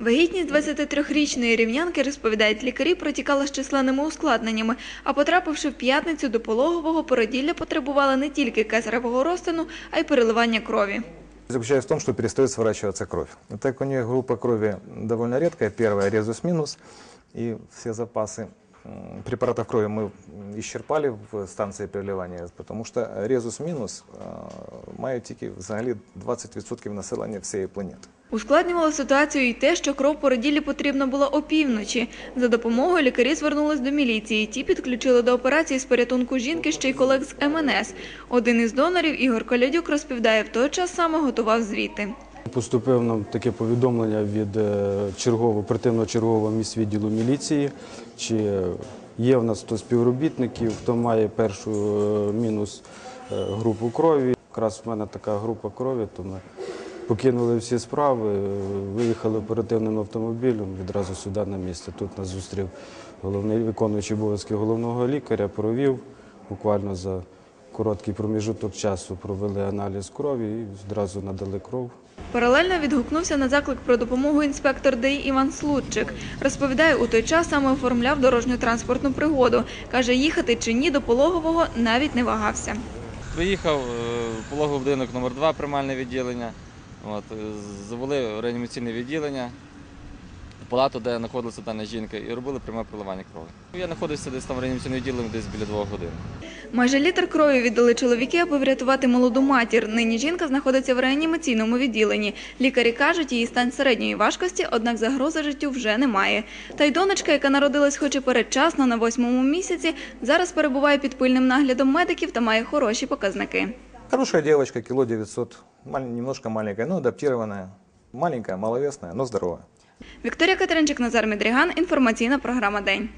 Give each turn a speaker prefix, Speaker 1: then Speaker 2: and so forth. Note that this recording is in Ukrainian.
Speaker 1: Вагітність 23-річної рівнянки, розповідають лікарі, протікала з численними ускладненнями, а потрапивши в п'ятницю до пологового, породілля потребувала не тільки кесаревого розтину, а й переливання крові.
Speaker 2: Заключается в том, что перестает сворачиваться кровь. И так как у нее группа крови довольно редкая, первая резус минус, и все запасы м, препаратов крови мы м, исчерпали в станции переливания, потому что резус мінус э, має тільки взагалі 20% населення всієї планети.
Speaker 1: Ускладнювало ситуацію і те, що кров породіллі потрібна була опівночі. За допомогою лікарі звернулись до міліції. Ті підключили до операції з порятунку жінки ще й колег з МНС. Один із донорів, Ігор Колядюк, розповідає, в той час саме готував звіти.
Speaker 3: Поступив нам таке повідомлення від е, чергового оперативного чергового міськвідділу міліції, чи є в нас хто співробітників, хто має першу е, мінус е, групу крові. Якраз в мене така група крові, то ми покинули всі справи, е, виїхали оперативним автомобілем відразу сюди на місце. Тут нас зустрів головний виконуючий обов'язки головного лікаря, провів буквально за короткий проміжуток часу провели аналіз крові і одразу надали кров.
Speaker 1: Паралельно відгукнувся на заклик про допомогу інспектор ДАІ Іван Слудчик. Розповідає, у той час саме оформляв дорожню транспортну пригоду. Каже, їхати чи ні до пологового навіть не вагався.
Speaker 4: Приїхав е, в пологовий будинок номер 2 приймальне відділення. От, е, завели в реанімаційне відділення, в палату, де знаходилася дана жінка, і робили пряме проливання крові. Я знаходився десь там в реанімаційному відділенні десь біля двох годин.
Speaker 1: Майже літр крові віддали чоловіки, аби врятувати молоду матір. Нині жінка знаходиться в реанімаційному відділенні. Лікарі кажуть, її стан середньої важкості, однак загрози життю вже немає. Та й донечка, яка народилась хоч і передчасно на восьмому місяці, зараз перебуває під пильним наглядом медиків та має хороші показники.
Speaker 2: Хорошая девочка, кило 900, маль- немножко маленькая, но адаптированная. Маленькая, маловесная, но здоровая.
Speaker 1: Вікторія Катеринчик, Назар Медріган. Інформаційна програма День.